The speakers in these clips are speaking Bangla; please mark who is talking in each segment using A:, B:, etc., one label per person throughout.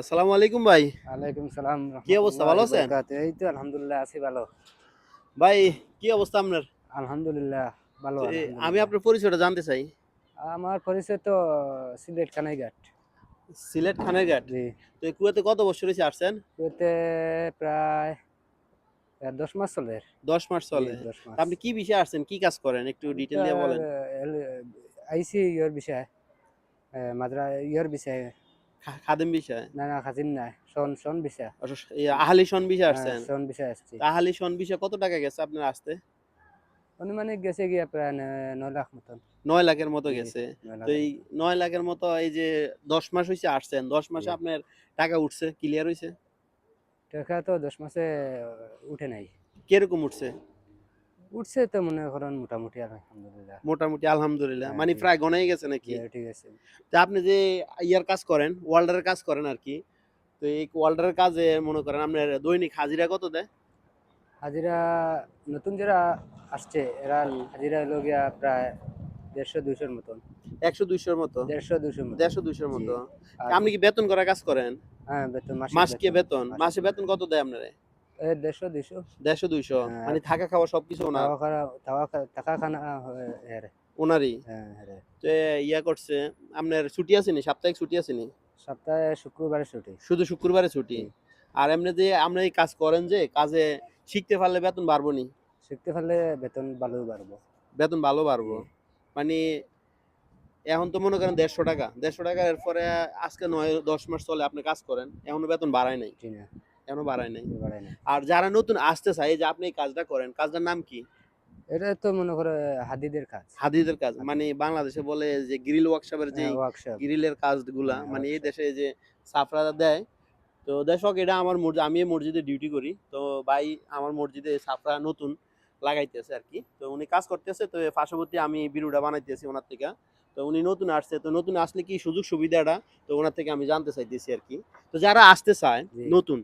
A: আসসালামু আলাইকুম ভাই।
B: ওয়ালাইকুম সালাম
A: কি অবস্থা, ভালো আছেন?
B: এই তো আলহামদুলিল্লাহ আছি ভালো।
A: ভাই কি অবস্থা আপনার?
B: আলহামদুলিল্লাহ ভালো
A: আমি আপনার পরিচয়টা জানতে চাই।
B: আমার পরিচয় তো সিলেট কানাইঘাট।
A: সিলেট খানের ঘাট
B: জি।
A: তো কুয়াতে কত বছর হয়েছে আসছেন?
B: এতে প্রায় দশ মাস চলে।
A: দশ মাস চলে। আপনি কি বিষয়ে আসছেন? কি কাজ করেন? একটু ডিটেল দিয়ে বলেন।
B: আইসি ইয়র বিষয় মাদ্রা ইয়র বিষয়
A: খাদেম বিষয়?
B: না না খাজিম নাই। শোন শোন বিষয়।
A: আহালি সন বিষয়ে আসছেন?
B: শোন বিষয় আসছি।
A: আহালি সন বিষয়ে কত টাকা গেছে আপনার আসতে?
B: অনুমানিক গেছে গিয়া প্রায় নয় লাখ মতন।
A: নয় লাখের মতো গেছে। তো এই নয় লাখের মতো এই যে দশ মাস হয়েছে আসছেন দশ মাসে আপনার টাকা উঠছে? ক্লিয়ার হয়েছে
B: টাকা তো দশ মাসে উঠে নাই।
A: কীরকম উঠছে?
B: উঠছে তো মনে করেন মোটামুটি আলহামদুলিল্লাহ।
A: মোটামুটি আলহামদুলিল্লাহ।
B: হ্যাঁ,
A: মানে প্রায় গনাই গেছে নাকি?
B: ঠিক আছে।
A: তা আপনি যে ইয়ার কাজ করেন ওয়ার্ল্ডারের কাজ করেন আর কি তো এই ওয়ার্ল্ডারের কাজে মনে করেন আপনার দৈনিক হাজিরা কত দেয়?
B: হাজিরা নতুন যারা আসছে এরা হাজিরা হলো গিয়া প্রায় দেড়শো দুইশোর মতন।
A: একশো দুইশোর মতো?
B: দেড়শো দুইশোর
A: দেড়শো দুইশোর মতো। আপনি কি বেতন করা কাজ করেন?
B: হ্যাঁ বেতন মাসকে
A: বেতন। মাসে বেতন কত দেয় আপনারে?
B: দেড়শো দুইশো।
A: দেড়শো দুইশো। মানে থাকা খাওয়া সবকিছু ওনার?
B: তাওয়া খানা টাকা খানা এর
A: ওনারই? তো ইয়া করছে আপনার ছুটি সাপ্তাহিক ছুটি
B: সপ্তাহে শুক্রবারে ছুটি।
A: শুধু শুক্রবারে ছুটি? আর এমনি যে আমরা এই কাজ করেন যে কাজে শিখতে পারলে বেতন বাড়বো নি?
B: শিখতে পারলে বেতন ভালো বাড়বো।
A: বেতন ভালো বাড়বো? মানে এখন তো মনে করেন দেড়শো টাকা। দেড়শো টাকা এরপরে আজকে নয় দশ মাস চলে আপনি কাজ করেন এখনও বেতন বাড়ায় নাই। এখনও বাড়ায় নাই।
B: বাড়ায়
A: আর যারা নতুন আসতে চায় যে আপনি এই কাজটা করেন কাজটার নাম কি?
B: এটা তো মনে করে হাদিদের কাজ।
A: হাদিদের কাজ মানে বাংলাদেশে বলে যে গ্রিল ওয়ার্কশপের যে গ্রিলের কাজগুলা
B: হ্যাঁ,
A: মানে এই দেশে যে দেয় তো দর্শক এটা আমার মসজিদ আমি মসজিদে ডিউটি করি তো ভাই আমার মসজিদে সাফরা নতুন লাগাইতেছে আর কি। তো উনি কাজ করতেছে তো পার্শ্ববর্তী আমি বিরুটা বানাইতেছি ওনার থেকে। তো উনি নতুন আসছে তো নতুন আসলে কি সুযোগ সুবিধাটা তো ওনার থেকে আমি জানতে চাইতেছি আর কি। তো যারা আসতে চায় নতুন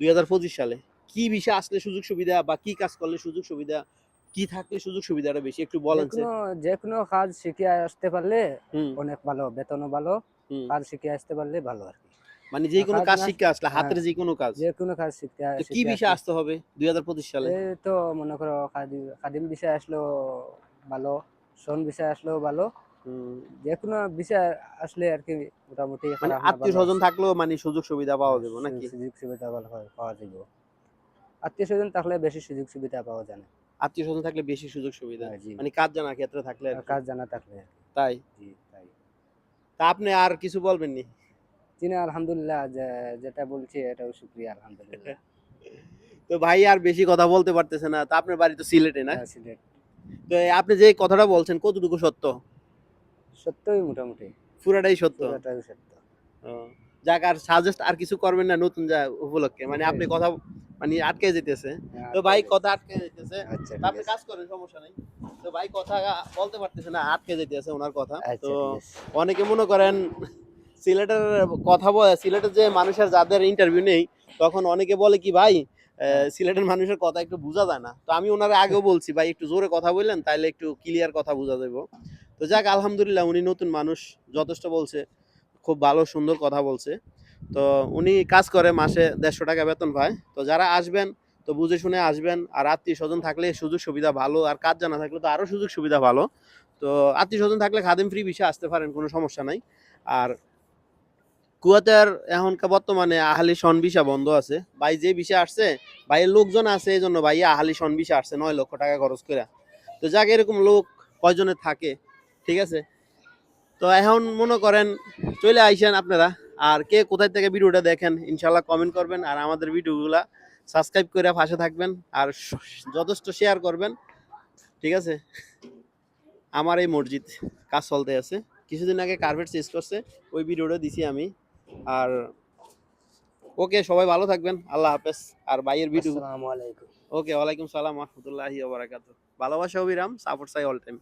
A: দুই হাজার পঁচিশ সালে। কি বিষয়ে আসলে সুযোগ সুবিধা বা কি কাজ করলে সুযোগ সুবিধা কি থাকলে সুযোগ সুবিধাটা বেশি একটু বলেন
B: যে কোনো কাজ শিখে আসতে পারলে অনেক ভালো বেতনও ভালো। কাজ শিখে আসতে পারলে ভালো আর কি।
A: মানে যে কোনো
B: কাজ
A: আসলে হাতের
B: হ্যাঁ।
A: যে কোনো কাজ।
B: যে কোনো কাজ শিখতে
A: কি বিষয়ে
B: আসতে-
A: হবে দুই হাজার পঁচিশ সালে?
B: এই তো মনে করো খাদিম বিষয় আসলেও ভালো শোন বিষয় আসলেও ভালো যে কোনো বিষয় আসলে আর কি মোটামুটি
A: মানে আত্মীয় স্বজন থাকলেও মানে সুযোগ সুবিধা পাওয়া যাবে নাকি?
B: সুযোগ সুবিধা পাওয়া যাবে আত্মীয় স্বজন থাকলে বেশি সুযোগ সুবিধা পাওয়া যায় না।
A: আত্মীয় স্বজন থাকলে বেশি সুযোগ সুবিধা।
B: হ্যাঁ,
A: মানে কাজ জানার ক্ষেত্রে থাকলে
B: কাজ জানা থাকলে
A: তাই?
B: তাই।
A: তা আপনি আর কিছু বলবেন নি
B: চিনা আলহামদুলিল্লাহ যেটা বলছি এটাও শুক্রিয়া আলহামদুলিল্লাহ।
A: তো ভাই আর বেশি কথা বলতে পারতেছে না তা আপনার বাড়ি তো সিলেটে না?
B: হ্যাঁ, সিলেট।
A: তো আপনি যে কথাটা বলছেন কতটুকু সত্য?
B: সত্যই মোটামুটি।
A: পুরাটাই সত্য।
B: পুরোটাই সত্য।
A: যাক আর সাজেস্ট আর কিছু করবেন না নতুন যা উপলক্ষে। মানে আপনি কথা মানে আটকে যেতেছে। তো ভাই কথা আটকে যেতেছে।
B: আচ্ছা
A: আপনি কাজ করেন সমস্যা নাই। তো ভাই কথা বলতে পারতেছে না আটকে যেতেছে ওনার কথা।
B: আচ্ছা
A: তো অনেকে মনে করেন সিলেটের কথা বলে সিলেটের যে মানুষের যাদের ইন্টারভিউ নেই তখন অনেকে বলে কি ভাই আহ, সিলেটের মানুষের কথা একটু বোঝা যায় না। তো আমি ওনারা আগেও বলছি ভাই একটু জোরে কথা বললেন তাইলে একটু ক্লিয়ার কথা বোঝা যাবে তো যাক, আলহামদুলিল্লাহ, উনি নতুন মানুষ, যথেষ্ট বলছে, খুব ভালো, সুন্দর কথা বলছে। তো উনি কাজ করে মাসে দেড়শো টাকা বেতন পায়। তো যারা আসবেন, তো বুঝে শুনে আসবেন, আর আত্মীয় স্বজন থাকলে সুযোগ সুবিধা ভালো, আর কাজ জানা থাকলে তো আরও সুযোগ সুবিধা ভালো। তো আত্মীয় স্বজন থাকলে খাদিম ফ্রি বিষয়ে আসতে পারেন, কোনো সমস্যা নাই। আর কুয়াতের এখনকার বর্তমানে আহালি সন বন্ধ আছে। ভাই যে ভিসা আসছে, ভাইয়ের লোকজন আছে, এই জন্য ভাই আহালি সন আসছে, নয় লক্ষ টাকা খরচ করে তো যাক, এরকম লোক কয়জনে থাকে? ঠিক আছে? তো এখন মনে করেন চলে আইসেন আপনারা। আর কে কোথায় থেকে ভিডিওটা দেখেন ইনশাল্লাহ কমেন্ট করবেন। আর আমাদের ভিডিওগুলা সাবস্ক্রাইব করে পাশে থাকবেন। আর যথেষ্ট শেয়ার করবেন। ঠিক আছে? আমার এই মসজিদ কাজ চলতে আছে। কিছুদিন আগে কার্পেট চেঞ্জ করছে ওই ভিডিওটা দিছি আমি। আর ওকে সবাই ভালো থাকবেন। আল্লাহ হাফেজ। আর ভাইয়ের ভিডিও ওকে ওয়ালাইকুম সালাম রহমতুল্লাহি বারাকাতু ভালোবাসা অবিরাম সাপোর্ট চাই অল টাইম